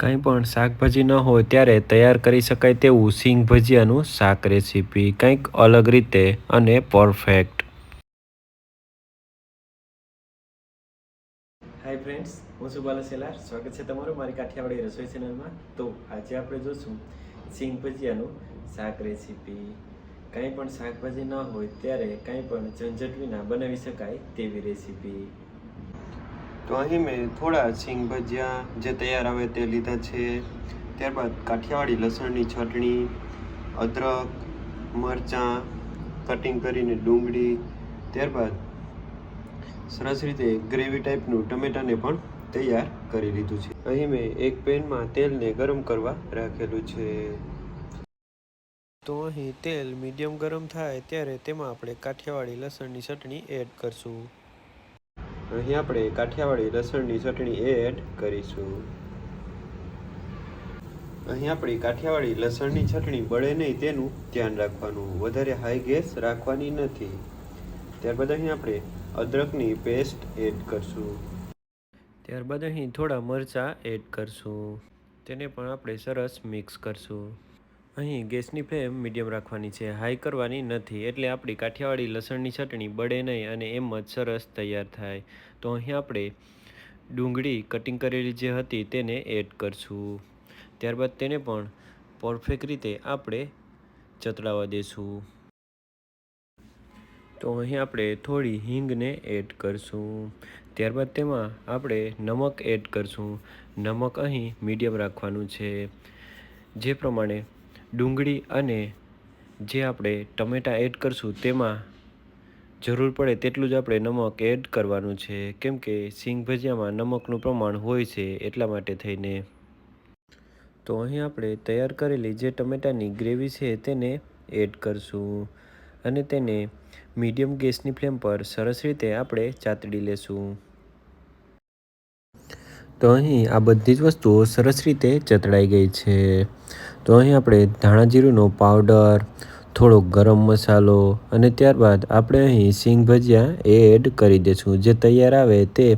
કંઈ પણ શાકભાજી ન હોય ત્યારે તૈયાર કરી શકાય તેવું સિંગ ભજીયાનું શાક રેસીપી કંઈક અલગ રીતે અને પરફેક્ટ. હાય ફ્રેન્ડ્સ હું છું બાલા સ્વાગત છે તમારું મારી કાઠિયાવાડી રસોઈ ચેનલમાં તો આજે આપણે જોશું સિંગ ભજીયાનું શાક રેસીપી. કંઈ પણ શાકભાજી ન હોય ત્યારે કંઈ પણ ઝંઝટ વિના બનાવી શકાય તેવી રેસીપી. તો અહીં મેં થોડા સિંગ ભજીયા જે તૈયાર આવે તે લીધા છે. ત્યારબાદ કાઠિયાવાડી લસણની ચટણી, અદરક, મરચાં કટિંગ કરીને ડુંગળી, ત્યારબાદ સરસ રીતે ગ્રેવી ટાઈપનું ટમેટાને પણ તૈયાર કરી લીધું છે. અહીં મેં એક પેનમાં તેલને ગરમ કરવા રાખેલું છે. તો અહીં તેલ મીડિયમ ગરમ થાય ત્યારે તેમાં આપણે કાઠિયાવાડી લસણની ચટણી એડ કરશું. અહીં આપણે કાઠિયાવાડી લસણની ચટણી એડ કરીશું. અહીં આપણી કાઠિયાવાડી લસણની ચટણી બળે નહીં તેનું ધ્યાન રાખવાનું. વધારે હાઈ ગેસ રાખવાની નથી. ત્યારબાદ અહીં આપણે અદરકની પેસ્ટ એડ કરશું. ત્યારબાદ અહીં થોડા મરચાં એડ કરશું. તેને પણ આપણે સરસ મિક્સ કરશું. અહીં ગેસની ફ્લેમ મીડિયમ રાખવાની છે, હાઈ કરવાની નથી, એટલે આપણી કાઠિયાવાડી લસણની ચટણી બળે નહીં અને એમ જ સરસ તૈયાર થાય. તો અહીં આપણે ડુંગળી કટિંગ કરેલી જે હતી તેને એડ કરશું. ત્યારબાદ તેને પણ પરફેક્ટ રીતે આપણે ચતડાવા દેશું. તો અહીં આપણે થોડી હિંગને એડ કરશું. ત્યારબાદ તેમાં આપણે નમક એડ કરશું. નમક અહીં મીડિયમ રાખવાનું છે. જે પ્રમાણે ડુંગળી અને જે આપણે ટમેટાં એડ કરશું તેમાં જરૂર પડે તેટલું જ આપણે નમક એડ કરવાનું છે. કેમ કે સિંગ ભજીયામાં નમકનું પ્રમાણ હોય છે એટલા માટે થઈને. તો અહીં આપણે તૈયાર કરેલી જે ટમેટાની ગ્રેવી છે તેને એડ કરશું અને તેને મીડિયમ ગેસની ફ્લેમ પર સરસ રીતે આપણે ચાતડી લેશું. તો અહીં આ બધી જ વસ્તુઓ સરસ રીતે ચતળાઈ ગઈ છે. તો અહીં આપણે ધાણા જીરુંનો પાવડર, થોડો ગરમ મસાલો અને ત્યારબાદ આપણે અહીં સિંગ ભજીયા એડ કરી દઈશું જે તૈયાર આવે તે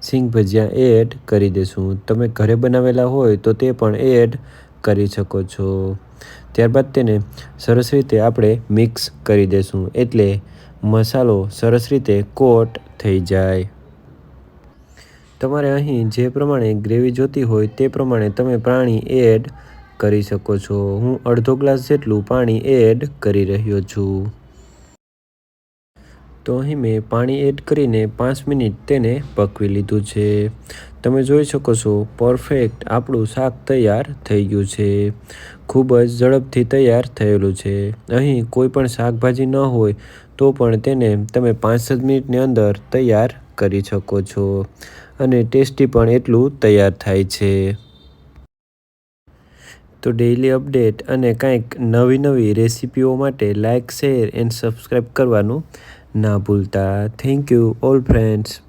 સિંગ ભજીયા એડ કરી દઈશું તમે ઘરે બનાવેલા હોય તો તે પણ એડ કરી શકો છો. ત્યારબાદ તેને સરસ રીતે આપણે મિક્સ કરી દઈશું એટલે મસાલો સરસ રીતે કોટ થઈ જાય. તમારે અહીં જે પ્રમાણે ગ્રેવી જોતી હોય તે પ્રમાણે તમે પાણી એડ કરી શકો છો. હું અડધો ગ્લાસ જેટલું પાણી એડ કરી રહ્યો છું. તો અહીં મેં પાણી એડ કરીને પાંચ મિનિટ તેને પકવી લીધું છે. તમે જોઈ શકો છો, પરફેક્ટ આપણું શાક તૈયાર થઈ ગયું છે. ખૂબ જ ઝડપથી તૈયાર થયેલું છે. અહીં કોઈ પણ શાકભાજી ન હોય તો પણ તેને તમે પાંચ જ મિનિટની અંદર તૈયાર કરી શકો છો અને ટેસ્ટી પણ એટલું તૈયાર થાય છે. તો ડેઈલી અપડેટ અને કંઈક નવી નવી રેસિપીઓ માટે લાઇક શેર એન્ડ સબસ્ક્રાઈબ કરવાનું ના ભૂલતા. Thank you all friends